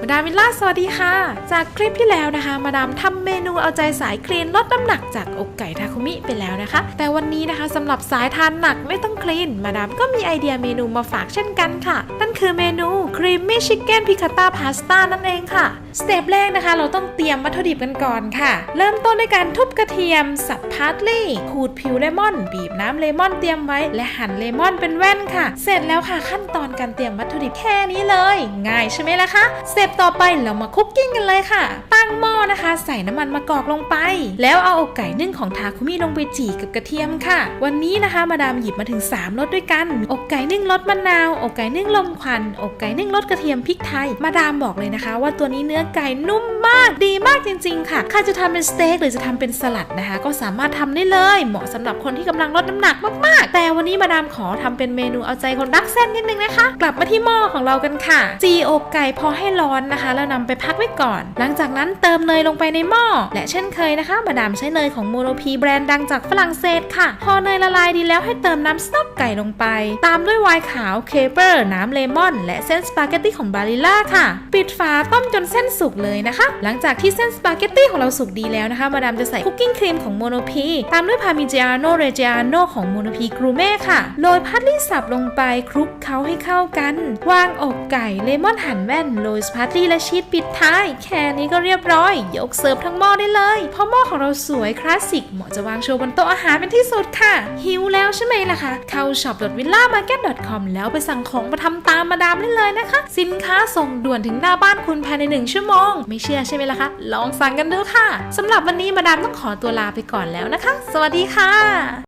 มาดามวิลล่าสวัสดีค่ะ จากคลิปที่แล้วนะคะ มาดามทำเมนูเอาใจสายคลีนลดน้ำหนักจากอกไก่ทาคุมิไปแล้วนะคะ แต่วันนี้นะคะสำหรับสายทานหนักไม่ต้องคลีน มาดามก็มีไอเดียเมนูมาฝากเช่นกันค่ะ นั่นคือเมนูครีมมี่ชิคเก้นพิคาต้าพาสต้านั่นเองค่ะ สเต็ปแรกนะคะ เราต้องเตรียมวัตถุดิบกันก่อนค่ะ เริ่มต้นด้วยการทุบกระเทียม สับพาร์ทลี่ขูดผิวเลมอน บีบน้ำเลมอนเตรียมไว้ และหั่นเลมอนเป็นแว่นค่ะ เสร็จแล้วค่ะขั้นตอนการเตรียมวัตถุดิบแค่นี้เลย ง่ายใช่ไหมล่ะคะสเต็ปต่อไปเรามาคุกกิ้งกันเลยค่ะ ตั้งหม้อนะคะ ใส่น้ำมันมะกอกลงไป แล้วเอาอกไก่นึ่งของทาคุมิลงไปจี่กับกระเทียมค่ะ วันนี้นะคะมาดามหยิบมาถึง3รสด้วยกัน อกไก่นึ่งรสมะนาว อกไก่นึ่งลมควัน อกไก่นึ่งรสกระเทียมพริกไทย มาดามบอกเลยนะคะ ว่าตัวนี้เนื้อไก่นุ่มมากดีมากจริง ๆ ค่ะใครจะทำเป็นสเต็กหรือจะทำเป็นสลัดนะคะ ก็สามารถทำได้เลย เหมาะสำหรับคนที่กำลังลดน้ำหนักมากๆ แต่วันนี้มาดามขอทำเป็นเมนูเอาใจคนรักเส้นนิดนึงนะคะ กลับมาที่หม้อของเรากันค่ะ จีอกไก่พอให้ร้อนนะคะ แล้วนำไปพักไว้ก่อน หลังจากนั้นเติมเนยลงไปในหม้อ และเช่นเคยนะคะ มาดามใช้เนยของโมโนพีแบรนด์ดังจากฝรั่งเศสค่ะ พอเนยละลายดีแล้วให้เติมน้ำสต๊อกไก่ลงไป ตามด้วยไวน์ขาวเคเปอร์น้ำเลมอน และเส้นสปาเกตตี้ของบาริล่าค่ะ ปิดฝาต้มจนเส้นสุกเลยนะคะ หลังจากที่เส้นสปาเกตตี้ของเราสุกดีแล้วนะคะ มาดามจะใส่คุกกิ้งครีมของโมโนพีตามด้วยพามิเจอาโนเรเจอาโนของโมโนพีกรูเม่ค่ะ โรยพาร์ลี่สับลงไปคลุกเคล้าให้เข้ากัน วางอกไก่เลมอนหั่นแว่นโรยสปาร์ตลี่และชีสปิดท้าย แค่นี้ก็เรียบร้อย ยกเสิร์ฟทั้งหม้อได้เลย เพราะหม้อของเราสวยคลาสสิกเหมาะจะวางโชว์บนโต๊ะอาหารเป็นที่สุดค่ะ หิวแล้วใช่ไหมล่ะคะ เข้า shop.villamarket.com แล้วไปสั่งของมาทำตามมาดามได้เลยนะคะ สินค้าส่งด่วนถึงหน้าบ้านคุณภายในหนึ่งชั่วโมง ไม่เชื่อใช่ไหมล่ะคะ ลองสั่งกันดูค่ะสำหรับวันนี้มาดามต้องขอตัวลาไปก่อนแล้วนะคะ สวัสดีค่ะ